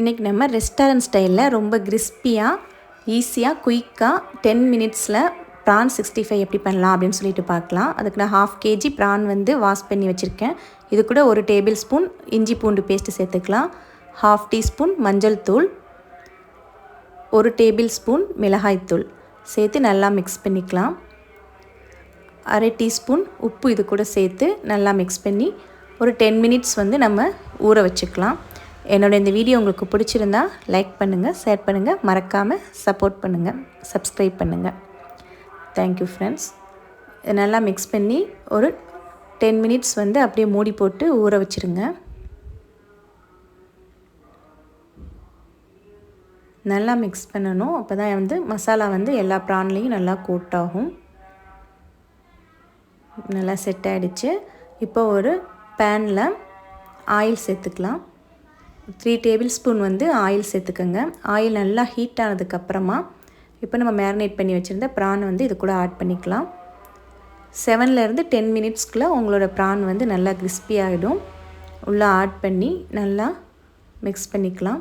இன்றைக்கி நம்ம ரெஸ்டாரண்ட் ஸ்டைலில் ரொம்ப கிறிஸ்பியாக ஈஸியாக குயிக்காக டென் மினிட்ஸில் ப்ரான் சிக்ஸ்டி ஃபைவ் எப்படி பண்ணலாம் அப்படின்னு சொல்லிட்டு பார்க்கலாம். அதுக்கு நான் ஹாஃப் கேஜி ப்ரான் வந்து வாஷ் பண்ணி வச்சுருக்கேன். இது கூட ஒரு டேபிள் ஸ்பூன் இஞ்சி பூண்டு பேஸ்ட்டு சேர்த்துக்கலாம். ஹாஃப் டீஸ்பூன் மஞ்சள் தூள். ஒரு டேபிள் ஸ்பூன் மிளகாய்த்தூள் சேர்த்து நல்லா மிக்ஸ் பண்ணிக்கலாம். அரை டீஸ்பூன் உப்பு இது கூட சேர்த்து நல்லா மிக்ஸ் பண்ணி ஒரு டென் மினிட்ஸ் வந்து நம்ம ஊற வச்சுக்கலாம். என்னோட இந்த வீடியோ உங்களுக்கு பிடிச்சிருந்தா லைக் பண்ணுங்கள் ஷேர் பண்ணுங்கள் மறக்காமல் சப்போர்ட் பண்ணுங்கள் சப்ஸ்கிரைப் பண்ணுங்கள் தேங்க்யூ ஃப்ரெண்ட்ஸ் இதை நல்லா மிக்ஸ் பண்ணி ஒரு டென் மினிட்ஸ் வந்து அப்படியே மூடி போட்டு ஊற வச்சுருங்க. நல்லா மிக்ஸ் பண்ணணும். அப்போ தான் வந்து மசாலா வந்து எல்லா ப்ரான்லேயும் நல்லா கோட் ஆகும். நல்லா செட் ஆகிடுச்சு இப்போ ஒரு பேனில் ஆயில் சேர்த்துக்கலாம். த்ரீ டேபிள் ஸ்பூன் வந்து ஆயில் சேர்த்துக்கோங்க. ஆயில் நல்லா ஹீட் ஆனதுக்கப்புறமா இப்போ நம்ம மேரினேட் பண்ணி வச்சுருந்த ப்ரான் வந்து இது கூட ஆட் பண்ணிக்கலாம். செவன்லேருந்து டென் மினிட்ஸ்க்குள்ளே உங்களோட ப்ரான் வந்து நல்லா கிறிஸ்பி ஆகிடும் உள்ளே ஆட் பண்ணி நல்லா மிக்ஸ் பண்ணிக்கலாம்.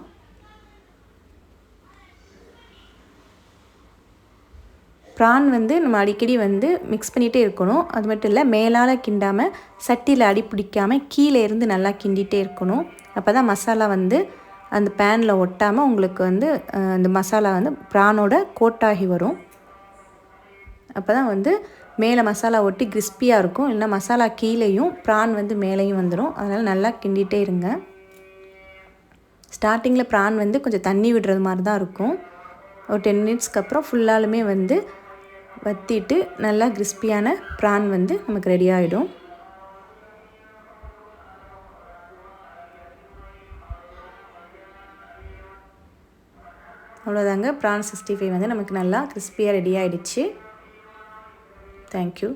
ப்ரான் வந்து நம்ம அடிக்கடி வந்து மிக்ஸ் பண்ணிகிட்டே இருக்கணும். அது மட்டும் இல்லை மேலால் கிண்டாமல் சட்டியில் அடி பிடிக்காமல் கீழே இருந்து நல்லா கிண்டிகிட்டே இருக்கணும். அப்போ தான் மசாலா வந்து அந்த பேனில் ஒட்டாமல் உங்களுக்கு வந்து அந்த மசாலா வந்து ப்ரானோட கோட்டாகி வரும். அப்போ தான் வந்து மேலே மசாலா ஒட்டி கிறிஸ்பியாக இருக்கும். இல்லைனா மசாலா கீழேயும் ப்ரான் வந்து மேலேயும் வந்துடும் அதனால் நல்லா கிண்டிகிட்டே இருங்க. ஸ்டார்டிங்கில் ப்ரான் வந்து கொஞ்சம் தண்ணி விடுறது மாதிரி தான் இருக்கும். ஒரு டென் மினிட்ஸ்க்கு அப்புறம் ஃபுல்லாலுமே வந்து வற்றிட்டு நல்லா கிறிஸ்பியான ப்ரான் வந்து நமக்கு ரெடி ஆகிடும் அவ்வளோதாங்க. ப்ரான் சிக்ஸ்டி ஃபைவ் வந்து நமக்கு நல்லா கிறிஸ்பியாக ரெடி ஆகிடுச்சு தேங்க்யூ